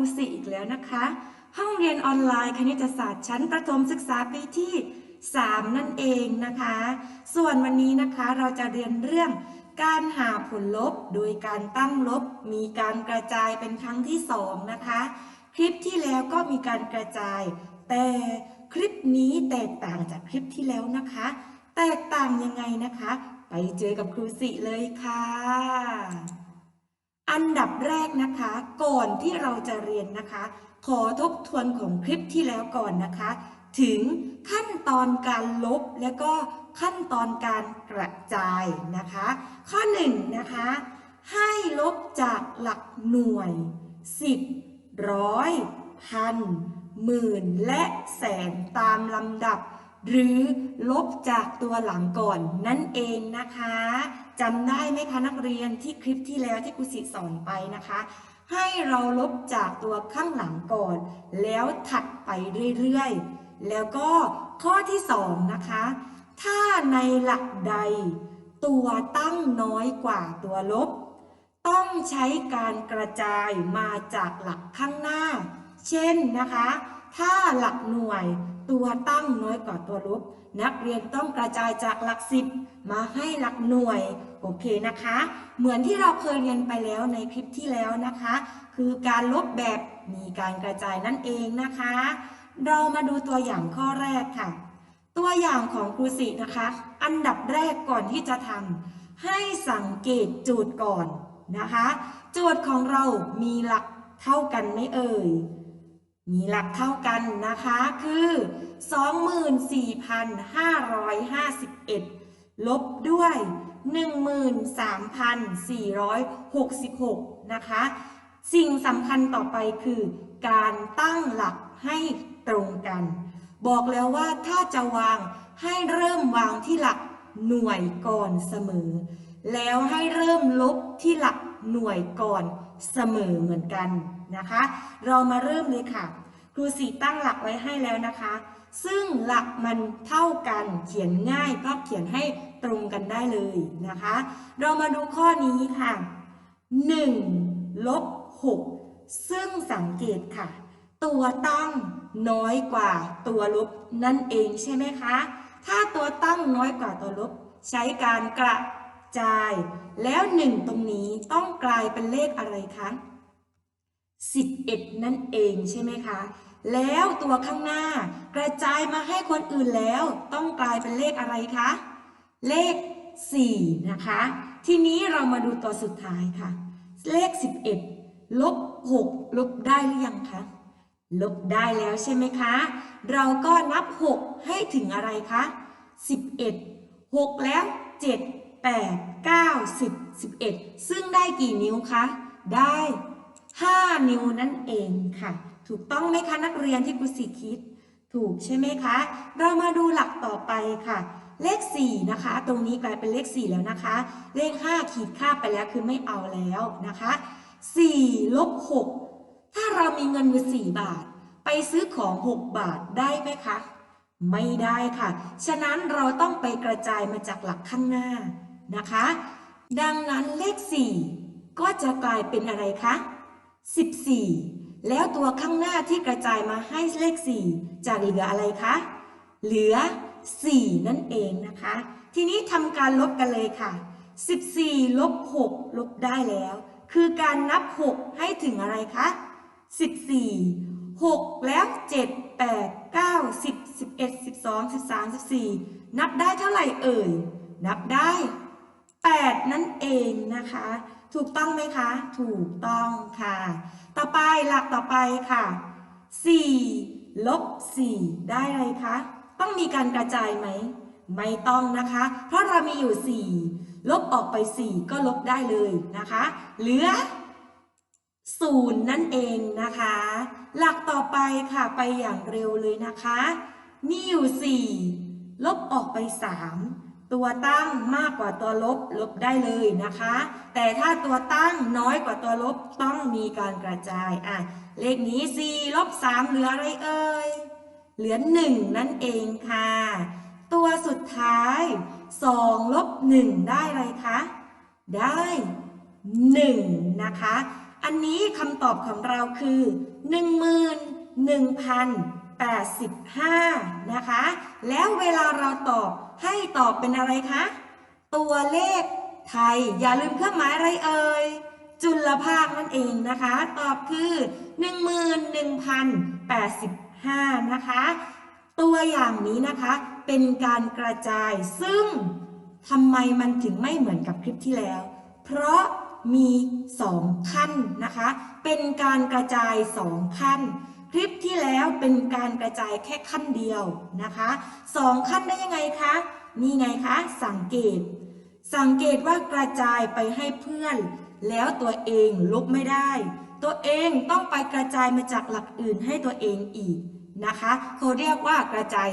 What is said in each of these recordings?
รูสิอีกแล้วนะคะ ห้องเรียนออนไลน์คณิตศาสตร์ชั้นประถมศึกษาปีที่ 3 นั่นเองนะคะ ส่วนวันนี้นะคะเราจะเรียนเรื่องการหาผลลบโดยการตั้งลบ มีการกระจายเป็นครั้งที่ 2 นะคะ คลิปที่แล้วก็มีการกระจาย แต่คลิปนี้แตกต่างจากคลิปที่แล้วนะคะ แตกต่างยังไงนะคะ ไปเจอกับครูสิเลยค่ะ อันดับแรกนะคะ ก่อนที่เราจะเรียนนะคะ ขอทบทวนของคลิปที่แล้วก่อนนะคะ ถึงขั้นตอนการลบและก็ขั้นตอนการกระจายนะคะ ข้อ1นะคะ ให้ลบจากหลักหน่วย 10 ร้อยพันหมื่นและแสนตามลำดับ หรือลบจากตัวหลังก่อนนั่นเองนะคะจำได้ไหมคะนักเรียนที่คลิปที่แล้วที่ครูสิสอนไปนะคะ ให้เราลบจากตัวข้างหลังก่อน แล้วถัดไปเรื่อยๆ แล้วก็ข้อที่สองนะคะ ถ้าในหลักใด ตัวตั้งน้อยกว่าตัวลบ ต้องใช้การกระจายมาจากหลักข้างหน้า เช่นนะคะ ถ้าหลักหน่วย ตัวตั้งน้อยกว่าตัวลบ นักเรียนต้องกระจายจากหลักสิบมาให้หลักหน่วย โอเคนะคะ เหมือนที่เราเคยเรียนไปแล้วในคลิปที่แล้วนะคะ คือการลบแบบมีการกระจายนั่นเองนะคะ เรามาดูตัวอย่างข้อแรกค่ะ ตัวอย่างของครูสินะคะ อันดับแรกก่อนที่จะทำให้สังเกตโจทย์ก่อนนะคะ โจทย์ของเรามีหลักเท่ากันไหมเอ่ย มีหลักเท่ากันนะคะคือ 24,551 ลบด้วย 13,466 นะคะ สิ่งสำคัญต่อไปคือการตั้งหลักให้ตรงกัน บอกแล้วว่าถ้าจะวางให้เริ่มวางที่หลักหน่วยก่อนเสมอ แล้วให้เริ่มลบที่หลักหน่วยก่อนเสมอเหมือนกันนะคะ เรามาเริ่มเลยค่ะ รูสีตั้งหลักไว้ให้แล้วนะคะ ซึ่งหลักมันเท่ากันเขียนง่ายก็เขียนให้ตรงกันได้เลยนะคะ เรามาดูข้อนี้ค่ะ 1 ลบ 6 ซึ่งสังเกตค่ะ ตัวตั้งน้อยกว่าตัวลบนั่นเองใช่ไหมคะ ถ้าตัวตั้งน้อยกว่าตัวลบ ใช้การกระจาย แล้วหนึ่งตรงนี้ต้องกลายเป็นเลขอะไรคะ11 นั่นเองใช่ไหมคะ แล้วตัวข้างหน้ากระจายมาให้คนอื่นแล้ว ต้องกลายเป็นเลขอะไรคะ เลข 4 นะคะ ทีนี้เรามาดูตัวสุดท้ายค่ะ เลข 11 ลบ 6 ลบได้หรือยังคะ ลบได้แล้วใช่ไหมคะ เราก็นับ 6 ให้ถึงอะไรคะ 11 6 แล้ว 7 8 9 10 11 ซึ่งได้กี่นิ้วคะ ได้ 5 นิ้วนั่นเองค่ะ ถูกต้องไหมคะนักเรียนที่ครูสีคิด ถูกใช่ไหมคะ เรามาดูหลักต่อไปค่ะ เลข 4 นะคะ ตรงนี้กลายเป็นเลข 4 แล้วนะคะ เลข 5 ขีดค่าไปแล้วคือไม่เอาแล้วนะคะ4ลบ6ถ้าเรามีเงินอยู่4บาท ไปซื้อของ 6 บาทได้ไหมคะ ไม่ได้ค่ะ ฉะนั้นเราต้องไปกระจายมาจากหลักข้างหน้านะคะ ดังนั้นเลข 4 ก็จะกลายเป็นอะไรคะ14 แล้วตัวข้างหน้าที่กระจายมาให้เลข 4 จะเหลืออะไรคะ เหลือ 4 นั่นเองนะคะ ทีนี้ทำการลบกันเลยค่ะ 14 ลบ 6 ลบได้แล้ว คือการนับ 6 ให้ถึงอะไรคะ 14 6 แล้ว 7 8 9 10 11 12 13 14 นับได้เท่าไหร่เอ่ย นับได้ 8 นั่นเองนะคะ ถูกต้องไหมคะ ถูกต้องค่ะ ต่อไปหลักต่อไปค่ะ 4 ลบ 4 ได้อะไรคะ ต้องมีการกระจายไหม ไม่ต้องนะคะ เพราะเรามีอยู่ 4 ลบออกไป 4 ก็ลบได้เลยนะคะ เหลือศูนย์นั่นเองนะคะ หลักต่อไปค่ะไปอย่างเร็วเลยนะคะ มีอยู่ 4 ลบออกไป 3 ตัวตั้งมากกว่าตัวลบลบได้เลยนะคะ แต่ถ้าตัวตั้งน้อยกว่าตัวลบต้องมีการกระจายอะเลขนี้4ลบ3เหลืออะไรเอ่ยเหลือ 1 นั่นเองค่ะ ตัวสุดท้าย2ลบ1ได้อะไรคะได้ 1 นะคะ อันนี้คำตอบของเราคือ 85 นะคะ แล้วเวลาเราตอบให้ตอบเป็นอะไรคะ ตัวเลขไทย อย่าลืมเครื่องหมายอะไรเอ่ย จุลภาคนั่นเองนะคะ ตอบคือ 11,085 นะคะ ตัวอย่างนี้นะคะเป็นการกระจายซึ่งทำไมมันถึงไม่เหมือนกับคลิปที่แล้ว เพราะมีสองขั้นนะคะ เป็นการกระจายสองขั้น คลิปที่แล้วเป็นการกระจายแค่ขั้นเดียวนะคะสองขั้นได้ยังไงคะนี่ไงคะ สังเกต สังเกตว่ากระจายไปให้เพื่อน แล้วตัวเองลบไม่ได้ ตัวเองต้องไปกระจายมาจากหลักอื่นให้ตัวเองอีกนะคะเขาเรียกว่ากระจาย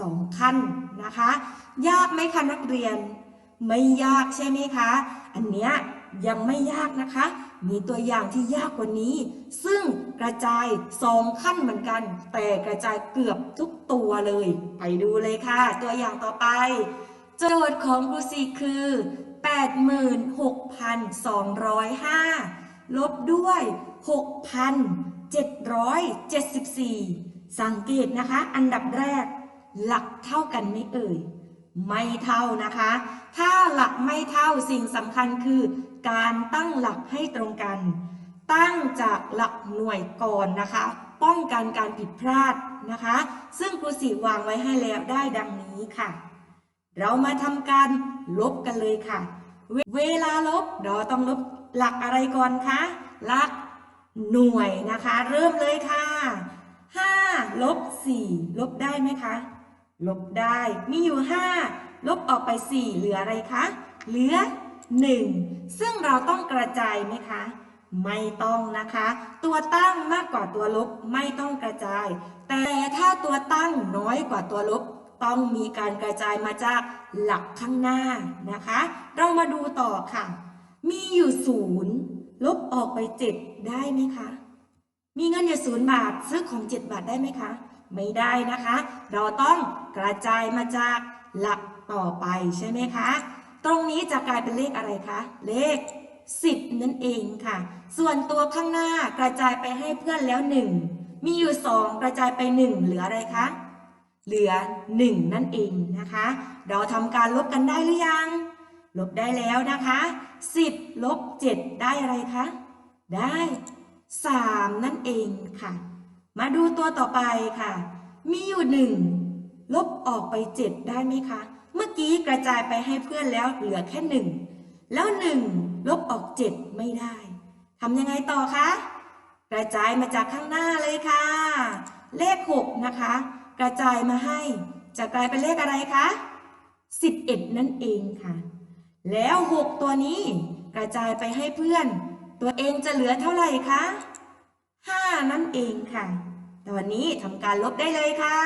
สองขั้นนะคะ ยากไหมคะนักเรียน ไม่ยากใช่ไหมคะ อันเนี้ย ยังไม่ยากนะคะ มีตัวอย่างที่ยากกว่านี้ ซึ่งกระจายสองขั้นเหมือนกัน แต่กระจายเกือบทุกตัวเลย ไปดูเลยค่ะ ตัวอย่างต่อไป โจทย์ของครูซีคือ 86,205 ลบด้วย 6,774 สังเกตนะคะ อันดับแรก หลักเท่ากันไหมเอ่ยไม่เท่านะคะ ถ้าหลักไม่เท่าสิ่งสำคัญคือ การตั้งหลักให้ตรงกัน ตั้งจากหลักหน่วยก่อนนะคะ ป้องกันการผิดพลาดนะคะ ซึ่งครูสีวางไว้ให้แล้วได้ดังนี้ค่ะ เรามาทำการลบกันเลยค่ะ เวเวลาลบเราต้องลบหลักอะไรก่อนคะหลักหน่วยนะคะ เริ่มเลยค่ะ5ลบ4ลบได้ไหมคะ ลบได้มีอยู่ 5 ลบออกไป 4 เหลืออะไรคะ เหลือ 1 ซึ่งเราต้องกระจายไหมคะ ไม่ต้องนะคะ ตัวตั้งมากกว่าตัวลบไม่ต้องกระจาย แต่ถ้าตัวตั้งน้อยกว่าตัวลบต้องมีการกระจายมาจากหลักข้างหน้านะคะ เรามาดูต่อค่ะ มีอยู่ศูนย์ลบออกไป 7 ได้ไหมคะ มีเงินอยู่ศูนย์บาทซื้อของ 7 บาทได้ไหมคะ ไม่ได้นะคะ เราต้องกระจายมาจากหลักต่อไปใช่ไหมคะ ตรงนี้จะกลายเป็นเลขอะไรคะ เลข 10 นั่นเองค่ะ ส่วนตัวข้างหน้ากระจายไปให้เพื่อนแล้ว 1 มีอยู่ 2 กระจายไป 1 เหลืออะไรคะ เหลือ 1 นั่นเองนะคะ เราทำการลบกันได้หรือยัง ลบได้แล้วนะคะ 10 ลบ 7 ได้อะไรคะ ได้ 3 นั่นเองค่ะ มาดูตัวต่อไปค่ะ มีอยู่หนึ่งลบออกไป 7 ได้ไหมคะ เมื่อกี้กระจายไปให้เพื่อนแล้วเหลือแค่หนึ่งแล้วหนึ่งลบออก7ไม่ได้ทำยังไงต่อคะ กระจายมาจากข้างหน้าเลยค่ะ เลข6นะคะ กระจายมาให้ จะกลายเป็นเลขอะไรคะ11นั่นเองค่ะ แล้ว6ตัวนี้ กระจายไปให้เพื่อน ตัวเองจะเหลือเท่าไหร่คะ5นั่นเองค่ะตอนนี้ทำการลบได้เลยค่ะ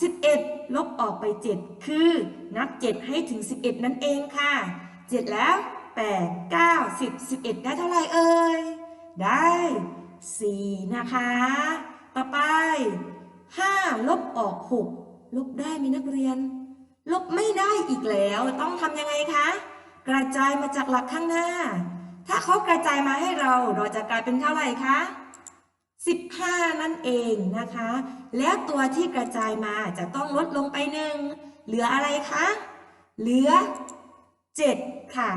11 ลบออกไป 7 คือนับ 7 ให้ถึง 11 นั่นเองค่ะ 7 แล้ว 8 9 10 11 ได้เท่าไหร่เอ่ย ได้ 4 นะคะ ต่อไป 5 ลบออก 6 ลบได้ไหมนักเรียน ลบไม่ได้อีกแล้ว ต้องทำยังไงคะ กระจายมาจากหลักข้างหน้า ถ้าเขากระจายมาให้เรา เราจะกลายเป็นเท่าไหร่คะ 15 นั่นเองนะคะ แล้วตัวที่กระจายมาจะต้องลดลงไปหนึ่งเหลืออะไรคะ เหลือ 7 ค่ะ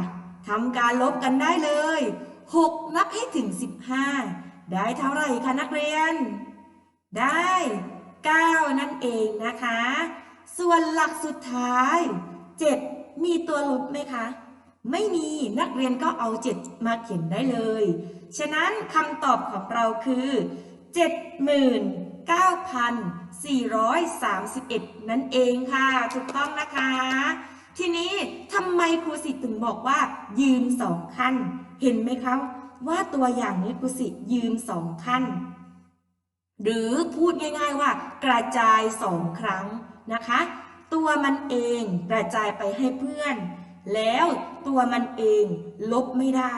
ทำการลบกันได้เลย 6 นับให้ถึง 15 ได้เท่าไหร่คะนักเรียน ได้ 9 นั่นเองนะคะ ส่วนหลักสุดท้าย 7 มีตัวลบไหมคะ ไม่มีนักเรียนก็เอา 7 มาเขียนได้เลย ฉะนั้นคำตอบของเราคือ 79,431 นั่นเองค่ะ ถูกต้องนะคะ ทีนี้ทำไมครูสิถึงบอกว่า ยืมสองขั้น เห็นไหมคะว่าตัวอย่างนี้ครูสิยืมสองขั้น หรือพูดง่าย ๆว่า กระจายสองครั้งนะคะ ตัวมันเองกระจายไปให้เพื่อน แล้วตัวมันเองลบไม่ได้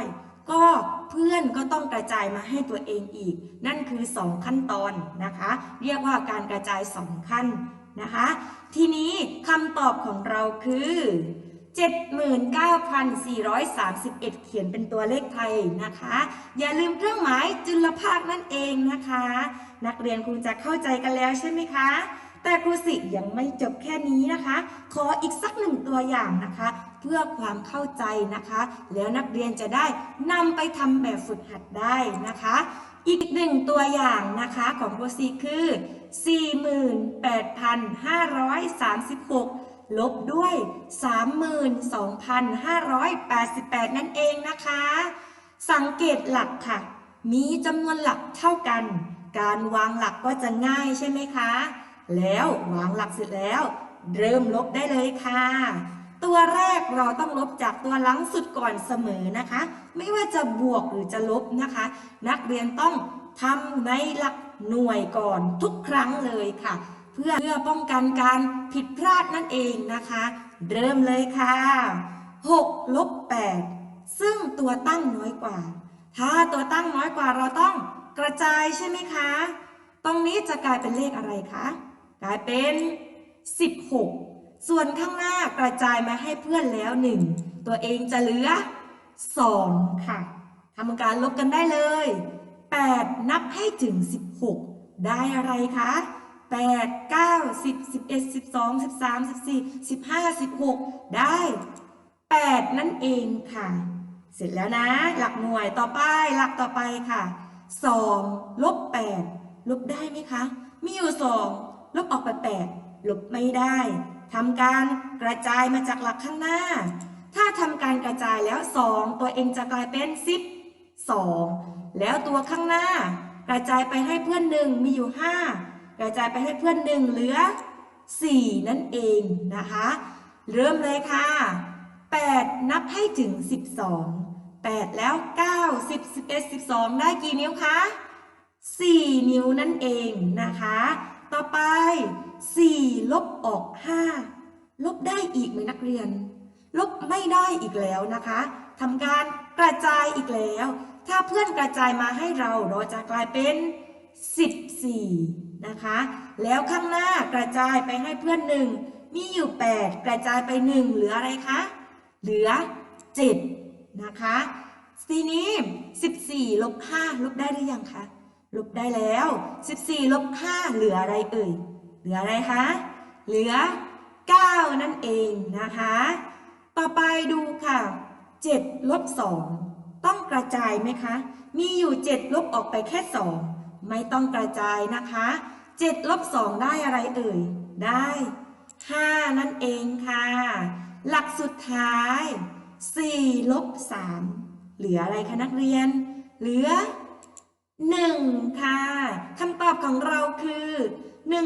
ก็เพื่อนก็ต้องกระจายมาให้ตัวเองอีก นั่นคือ 2 ขั้นตอนนะคะ เรียกว่าการกระจาย 2 ขั้นนะคะ ทีนี้คำตอบของเราคือ 79,431 เขียนเป็นตัวเลขไทยนะคะ อย่าลืมเครื่องหมายจุลภาคนั่นเองนะคะ นักเรียนคงจะเข้าใจกันแล้วใช่ไหมคะ แต่ครูสิยังไม่จบแค่นี้นะคะ ขออีกสักหนึ่งตัวอย่างนะคะ เพื่อความเข้าใจนะคะ แล้วนักเรียนจะได้นำไปทำแบบฝึกหัดได้นะคะ อีกหนึ่งตัวอย่างนะคะของครูสิคือ 48,536ลบด้วย 32,588 นั่นเองนะคะ สังเกตหลักค่ะ มีจำนวนหลักเท่ากัน การวางหลักก็จะง่ายใช่ไหมคะ แล้ววางหลักเสร็จแล้ว เริ่มลบได้เลยค่ะ ตัวแรกเราต้องลบจากตัวหลังสุดก่อนเสมอนะคะ ไม่ว่าจะบวกหรือจะลบนะคะ นักเรียนต้องทำในหลักหน่วยก่อนทุกครั้งเลยค่ะ เพื่อเพื่อป้องกันการผิดพลาดนั่นเองนะคะ เริ่มเลยค่ะ6ลบ8ซึ่งตัวตั้งน้อยกว่า ถ้าตัวตั้งน้อยกว่าเราต้องกระจายใช่ไหมคะ ตรงนี้จะกลายเป็นเลขอะไรคะ กลายเป็น 16 ส่วนข้างหน้ากระจายมาให้เพื่อนแล้ว 1 ตัวเองจะเหลือ 2 ค่ะทำการลบกันได้เลย 8 นับให้ถึง 16 ได้อะไรคะ8 9 10 11 12 13 14 15 16 ได้ 8 นั่นเองค่ะ เสร็จแล้วนะ หลักหน่วยต่อไป หลักต่อไปค่ะ 2 ลบ 8 ลบได้ไหมคะ มีอยู่ 2 ลบออกไป8ลบไม่ได้ทำการกระจายมาจากหลักข้างหน้า ถ้าทำการกระจายแล้ว 2 ตัวเองจะกลายเป็น 12 แล้วตัวข้างหน้า กระจายไปให้เพื่อนหนึ่งมีอยู่ 5 กระจายไปให้เพื่อนหนึ่งเหลือ 4 นั่นเองนะคะ เริ่มเลยค่ะ 8 นับให้ถึง 12 8 แล้ว 9 10 11 12 ได้กี่นิ้วคะ 4 นิ้วนั่นเองนะคะ ต่อไป 4 ลบออก 5 ลบได้อีกไหมนักเรียน ลบไม่ได้อีกแล้วนะคะทำการกระจายอีกแล้ว ถ้าเพื่อนกระจายมาให้เราเราจะกลายเป็น 14 นะคะ แล้วข้างหน้ากระจายไปให้เพื่อนหนึ่งมีอยู่ 8 กระจายไป 1 เหลืออะไรคะ เหลือ 7 นะคะ ทีนี้ 14 ลบ 5 ลบได้หรือยังคะ ลบได้แล้ว 14 ลบ 5 เหลืออะไรเอ่ย เหลืออะไรคะ เหลือ 9 นั่นเองนะคะ ต่อไปดูค่ะ 7 ลบ 2 ต้องกระจายไหมคะ มีอยู่ 7 ลบออกไปแค่ 2 ไม่ต้องกระจายนะคะ 7 ลบ 2 ได้อะไรเอ่ย ได้ 5 นั่นเองค่ะ หลักสุดท้าย 4 ลบ 3 เหลืออะไรคะนักเรียน เหลือ 1 ค่ะคำตอบของเราคือ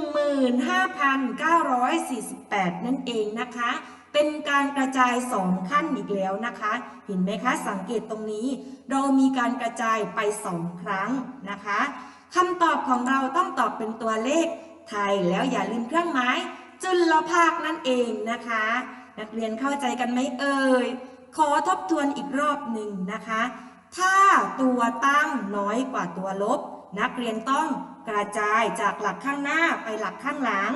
15,948 นั่นเองนะคะ เป็นการกระจาย 2 ขั้นอีกแล้วนะคะ เห็นไหมคะ สังเกตตรงนี้ เรามีการกระจายไป 2 ครั้งนะคะคำตอบของเราต้องตอบเป็นตัวเลขไทยแล้วอย่าลืมเครื่องหมายจุลภาคนั่นเองนะคะ นักเรียนเข้าใจกันไหมเอ่ย ขอทบทวนอีกรอบหนึ่งนะคะ ถ้าตัวตั้งน้อยกว่าตัวลบ นักเรียนต้องกระจายจากหลักข้างหน้าไปหลักข้างหลัง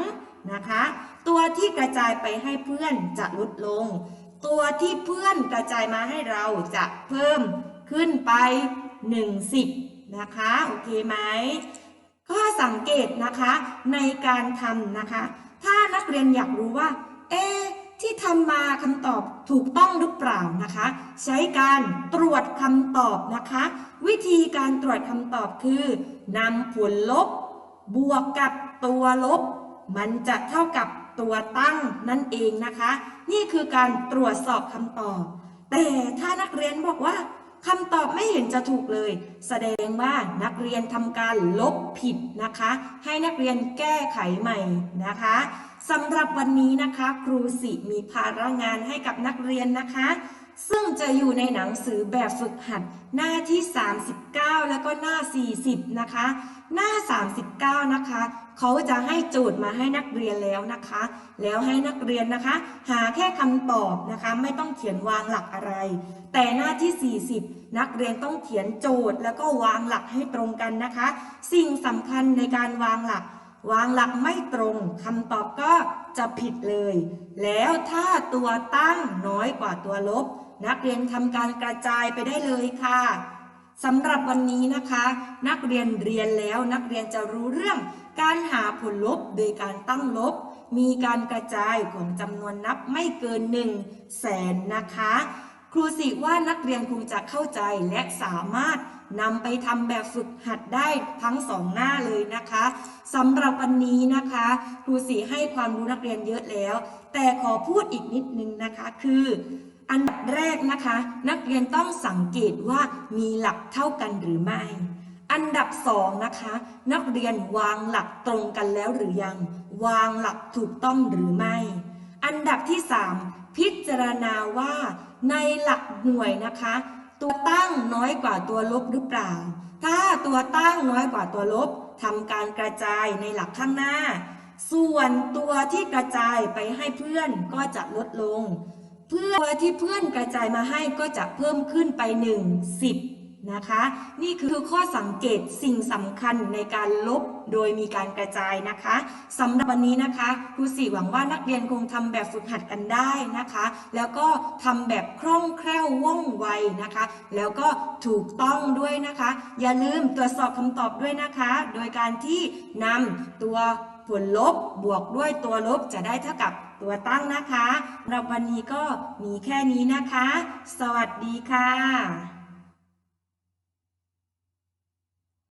นะคะ ตัวที่กระจายไปให้เพื่อนจะลดลง ตัวที่เพื่อนกระจายมาให้เราจะเพิ่มขึ้นไป10นะคะโอเคไหมข้อสังเกตนะคะในการทำนะคะ ถ้านักเรียนอยากรู้ว่า เอ๊ ที่ทำมาคำตอบถูกต้องหรือเปล่านะคะ ใช้การตรวจคำตอบนะคะ วิธีการตรวจคำตอบคือนำผลลบบวกกับตัวลบ มันจะเท่ากับตัวตั้งนั่นเองนะคะ นี่คือการตรวจสอบคำตอบ แต่ถ้านักเรียนบอกว่าคำตอบไม่เห็นจะถูกเลย แสดงว่านักเรียนทำการลบผิดนะคะ ให้นักเรียนแก้ไขใหม่นะคะ สำหรับวันนี้นะคะ ครูสิมีภาระงานให้กับนักเรียนนะคะ ซึ่งจะอยู่ในหนังสือแบบฝึกหัดหน้าที่ 39 แล้วก็หน้า 40 นะคะ หน้า 39 นะคะ เขาจะให้โจทย์มาให้นักเรียนแล้วนะคะ แล้วให้นักเรียนนะคะ หาแค่คำตอบนะคะ ไม่ต้องเขียนวางหลักอะไร แต่หน้าที่ 40 นักเรียนต้องเขียนโจทย์แล้วก็วางหลักให้ตรงกันนะคะ สิ่งสำคัญในการวางหลัก วางหลักไม่ตรงคำตอบก็จะผิดเลย แล้วถ้าตัวตั้งน้อยกว่าตัวลบ นักเรียนทำการกระจายไปได้เลยค่ะสำหรับวันนี้นะคะ นักเรียนเรียนแล้วนักเรียนจะรู้เรื่อง การหาผลลบโดยการตั้งลบ มีการกระจายของจำนวนนับไม่เกิน1 0 0 0 0แสนนะคะ ครูสิว่านักเรียนคงจะเข้าใจและสามารถ นำไปทำแบบฝึกหัดได้ทั้งสองหน้าเลยนะคะสำหรับวันนี้นะคะครูสิให้ความรู้นักเรียนเยอะแล้ว แต่ขอพูดอีกนิดนึงนะคะคืออันดับแรกนะคะ นักเรียนต้องสังเกตว่ามีหลักเท่ากันหรือไม่ อันดับสองนะคะ นักเรียนวางหลักตรงกันแล้วหรือยัง วางหลักถูกต้องหรือไม่ อันดับที่3พิจารณาว่าในหลักหน่วยนะคะ ตัวตั้งน้อยกว่าตัวลบหรือเปล่า ถ้าตัวตั้งน้อยกว่าตัวลบทำการกระจายในหลักข้างหน้า ส่วนตัวที่กระจายไปให้เพื่อนก็จะลดลง เพื่อที่เพื่อนกระจายมาให้ก็จะเพิ่มขึ้นไป1 10 นะคะ นี่คือข้อสังเกตสิ่งสำคัญในการลบโดยมีการกระจายนะคะสำหรับวันนี้นะคะครูสี่หวังว่านักเรียนคงทำแบบฝึกหัดกันได้นะคะ แล้วก็ทำแบบคล่องแคล่วว่องไวนะคะ แล้วก็ถูกต้องด้วยนะคะ อย่าลืมตรวจสอบคำตอบด้วยนะคะ โดยการที่นำตัวผลลบบวกด้วยตัวลบจะได้เท่ากับตัวตั้งนะคะสำหรับวันนี้ก็มีแค่นี้นะคะ สวัสดีค่ะ